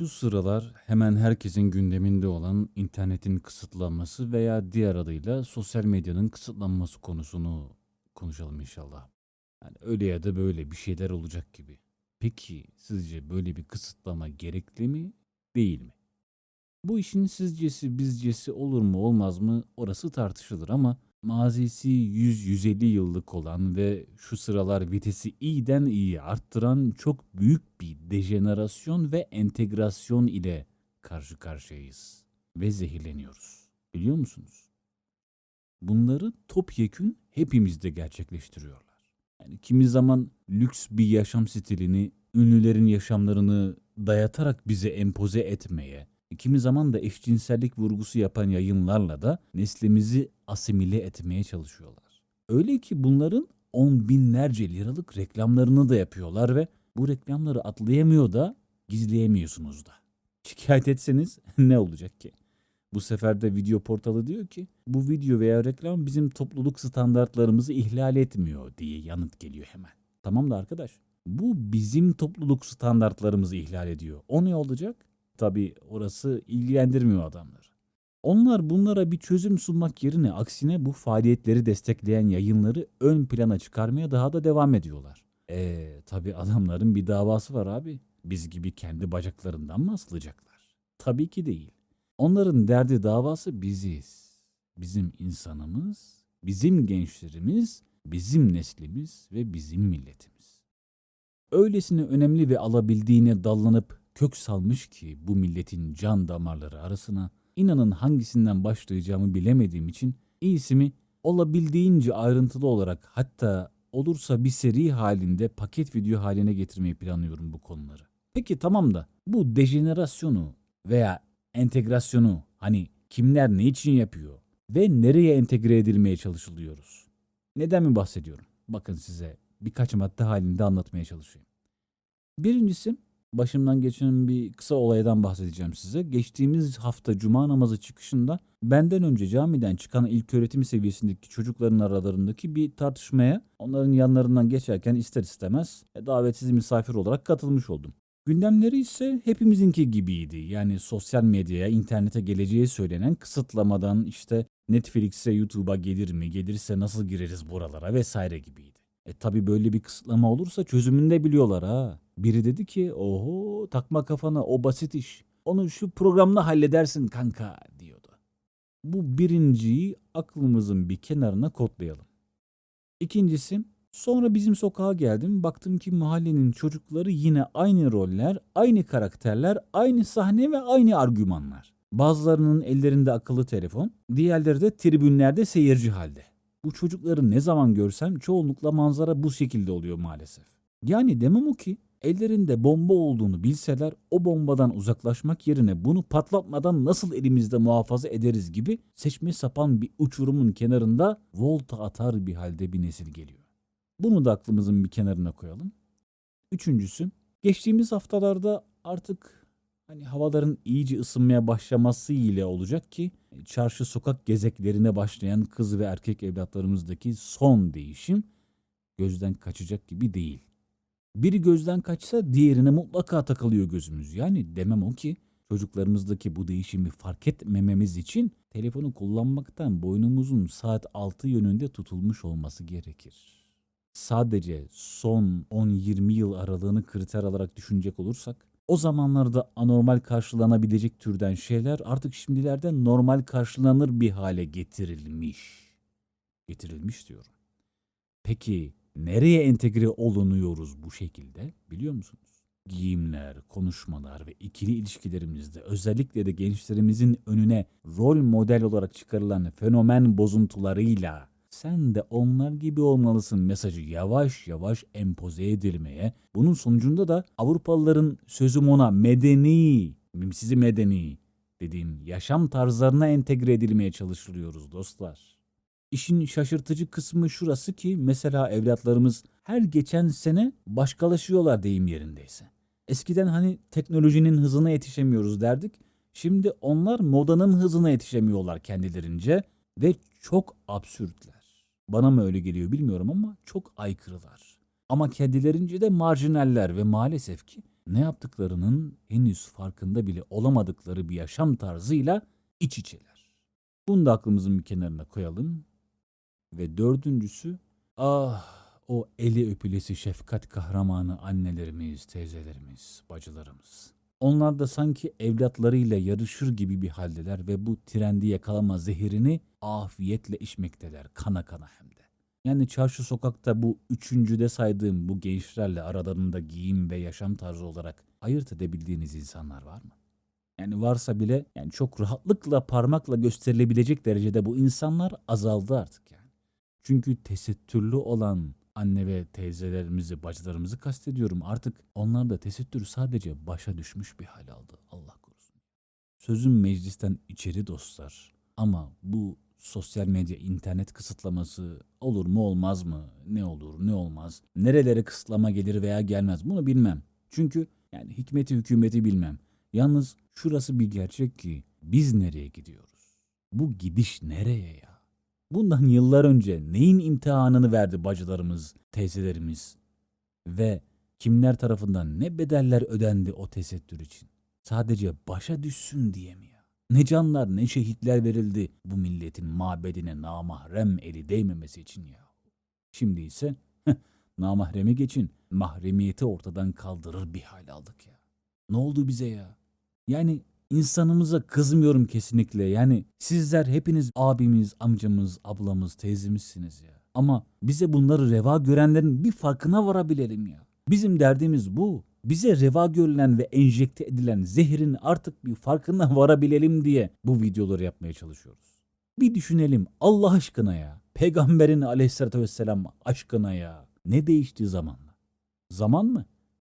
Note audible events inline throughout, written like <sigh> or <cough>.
Şu sıralar hemen herkesin gündeminde olan internetin kısıtlanması veya diğer adıyla sosyal medyanın kısıtlanması konusunu konuşalım inşallah. Yani öyle ya da böyle bir şeyler olacak gibi. Peki sizce böyle bir kısıtlama gerekli mi, değil mi? Bu işin sizcesi bizcesi olur mu olmaz mı orası tartışılır ama mazisi 100-150 yıllık olan ve şu sıralar vitesi iyiden iyiye arttıran çok büyük bir dejenerasyon ve entegrasyon ile karşı karşıyayız ve zehirleniyoruz. Biliyor musunuz? Bunları topyekün hepimizde gerçekleştiriyorlar. Yani kimi zaman lüks bir yaşam stilini, ünlülerin yaşamlarını dayatarak bize empoze etmeye, kimi zaman da eşcinsellik vurgusu yapan yayınlarla da neslimizi asimile etmeye çalışıyorlar. Öyle ki bunların on binlerce liralık reklamlarını da yapıyorlar ve bu reklamları atlayamıyor da gizleyemiyorsunuz da. Şikayet etseniz <laughs> ne olacak ki? Bu sefer de video portalı diyor ki bu video veya reklam bizim topluluk standartlarımızı ihlal etmiyor diye yanıt geliyor hemen. Tamam da arkadaş bu bizim topluluk standartlarımızı ihlal ediyor. O ne olacak? Tabi orası ilgilendirmiyor adamları. Onlar bunlara bir çözüm sunmak yerine aksine bu faaliyetleri destekleyen yayınları ön plana çıkarmaya daha da devam ediyorlar. Eee tabi adamların bir davası var abi. Biz gibi kendi bacaklarından mı asılacaklar? Tabii ki değil. Onların derdi davası biziz. Bizim insanımız, bizim gençlerimiz, bizim neslimiz ve bizim milletimiz. Öylesine önemli ve alabildiğine dallanıp kök salmış ki bu milletin can damarları arasına inanın hangisinden başlayacağımı bilemediğim için iyisimi olabildiğince ayrıntılı olarak hatta olursa bir seri halinde paket video haline getirmeyi planlıyorum bu konuları. Peki tamam da bu dejenerasyonu veya entegrasyonu hani kimler ne için yapıyor ve nereye entegre edilmeye çalışılıyoruz? Neden mi bahsediyorum? Bakın size birkaç madde halinde anlatmaya çalışayım. Birincisi başımdan geçen bir kısa olaydan bahsedeceğim size. Geçtiğimiz hafta cuma namazı çıkışında benden önce camiden çıkan ilk öğretim seviyesindeki çocukların aralarındaki bir tartışmaya onların yanlarından geçerken ister istemez e, davetsiz misafir olarak katılmış oldum. Gündemleri ise hepimizinki gibiydi. Yani sosyal medyaya, internete geleceği söylenen kısıtlamadan işte Netflix'e, YouTube'a gelir mi, gelirse nasıl gireriz buralara vesaire gibiydi. E tabi böyle bir kısıtlama olursa çözümünü de biliyorlar ha. Biri dedi ki oho takma kafana o basit iş. Onu şu programla halledersin kanka diyordu. Bu birinciyi aklımızın bir kenarına kodlayalım. İkincisi sonra bizim sokağa geldim baktım ki mahallenin çocukları yine aynı roller, aynı karakterler, aynı sahne ve aynı argümanlar. Bazılarının ellerinde akıllı telefon, diğerleri de tribünlerde seyirci halde. Bu çocukları ne zaman görsem çoğunlukla manzara bu şekilde oluyor maalesef. Yani demem o ki ellerinde bomba olduğunu bilseler o bombadan uzaklaşmak yerine bunu patlatmadan nasıl elimizde muhafaza ederiz gibi seçme sapan bir uçurumun kenarında volta atar bir halde bir nesil geliyor. Bunu da aklımızın bir kenarına koyalım. Üçüncüsü geçtiğimiz haftalarda artık hani havaların iyice ısınmaya başlaması ile olacak ki çarşı sokak gezeklerine başlayan kız ve erkek evlatlarımızdaki son değişim gözden kaçacak gibi değil. Biri gözden kaçsa diğerine mutlaka takılıyor gözümüz. Yani demem o ki çocuklarımızdaki bu değişimi fark etmememiz için telefonu kullanmaktan boynumuzun saat 6 yönünde tutulmuş olması gerekir. Sadece son 10-20 yıl aralığını kriter alarak düşünecek olursak o zamanlarda anormal karşılanabilecek türden şeyler artık şimdilerde normal karşılanır bir hale getirilmiş. Getirilmiş diyorum. Peki nereye entegre olunuyoruz bu şekilde biliyor musunuz? Giyimler, konuşmalar ve ikili ilişkilerimizde özellikle de gençlerimizin önüne rol model olarak çıkarılan fenomen bozuntularıyla sen de onlar gibi olmalısın mesajı yavaş yavaş empoze edilmeye, bunun sonucunda da Avrupalıların sözüm ona medeni, sizi medeni dediğim yaşam tarzlarına entegre edilmeye çalışılıyoruz dostlar. İşin şaşırtıcı kısmı şurası ki mesela evlatlarımız her geçen sene başkalaşıyorlar deyim yerindeyse. Eskiden hani teknolojinin hızına yetişemiyoruz derdik. Şimdi onlar modanın hızına yetişemiyorlar kendilerince ve çok absürtler. Bana mı öyle geliyor bilmiyorum ama çok aykırılar. Ama kendilerince de marjinaller ve maalesef ki ne yaptıklarının henüz farkında bile olamadıkları bir yaşam tarzıyla iç içeler. Bunu da aklımızın bir kenarına koyalım. Ve dördüncüsü, ah o eli öpülesi şefkat kahramanı annelerimiz, teyzelerimiz, bacılarımız. Onlar da sanki evlatlarıyla yarışır gibi bir haldeler ve bu trendi yakalama zehirini afiyetle içmekteler, kana kana hem de. Yani çarşı sokakta bu üçüncüde saydığım bu gençlerle aralarında giyim ve yaşam tarzı olarak ayırt edebildiğiniz insanlar var mı? Yani varsa bile yani çok rahatlıkla parmakla gösterilebilecek derecede bu insanlar azaldı artık yani. Çünkü tesettürlü olan anne ve teyzelerimizi, bacılarımızı kastediyorum. Artık onlar da tesettür sadece başa düşmüş bir hal aldı. Allah korusun. Sözüm meclisten içeri dostlar. Ama bu sosyal medya, internet kısıtlaması olur mu olmaz mı? Ne olur ne olmaz? Nerelere kısıtlama gelir veya gelmez bunu bilmem. Çünkü yani hikmeti hükümeti bilmem. Yalnız şurası bir gerçek ki biz nereye gidiyoruz? Bu gidiş nereye ya? Bundan yıllar önce neyin imtihanını verdi bacılarımız, teyzelerimiz ve kimler tarafından ne bedeller ödendi o tesettür için? Sadece başa düşsün diye mi ya? Ne canlar ne şehitler verildi bu milletin mabedine namahrem eli değmemesi için ya. Şimdi ise namahremi geçin mahremiyeti ortadan kaldırır bir hal aldık ya. Ne oldu bize ya? Yani insanımıza kızmıyorum kesinlikle. Yani sizler hepiniz abimiz, amcamız, ablamız, teyzemizsiniz ya. Ama bize bunları reva görenlerin bir farkına varabilelim ya. Bizim derdimiz bu. Bize reva görülen ve enjekte edilen zehrin artık bir farkına <laughs> varabilelim diye bu videoları yapmaya çalışıyoruz. Bir düşünelim Allah aşkına ya. Peygamberin aleyhissalatü vesselam aşkına ya. Ne değişti zamanla? Zaman mı?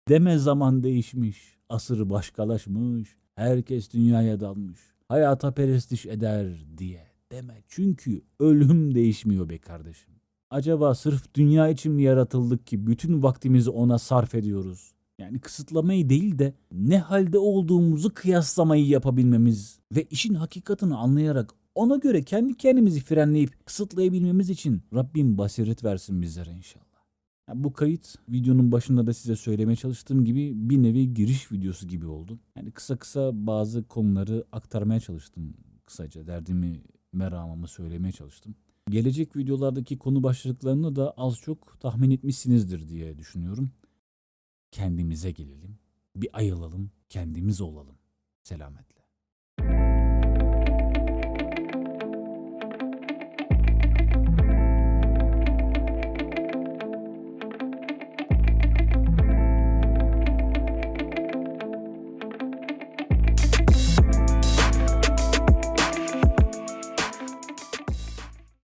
Deme zaman değişmiş. Asır başkalaşmış. Herkes dünyaya dalmış. Hayata perestiş eder diye deme. Çünkü ölüm değişmiyor be kardeşim. Acaba sırf dünya için mi yaratıldık ki bütün vaktimizi ona sarf ediyoruz? Yani kısıtlamayı değil de ne halde olduğumuzu kıyaslamayı yapabilmemiz ve işin hakikatini anlayarak ona göre kendi kendimizi frenleyip kısıtlayabilmemiz için Rabbim basiret versin bizlere inşallah. Yani bu kayıt videonun başında da size söylemeye çalıştığım gibi bir nevi giriş videosu gibi oldu. Yani kısa kısa bazı konuları aktarmaya çalıştım kısaca. Derdimi, meramımı söylemeye çalıştım. Gelecek videolardaki konu başlıklarını da az çok tahmin etmişsinizdir diye düşünüyorum. Kendimize gelelim, bir ayılalım, kendimiz olalım. Selametle.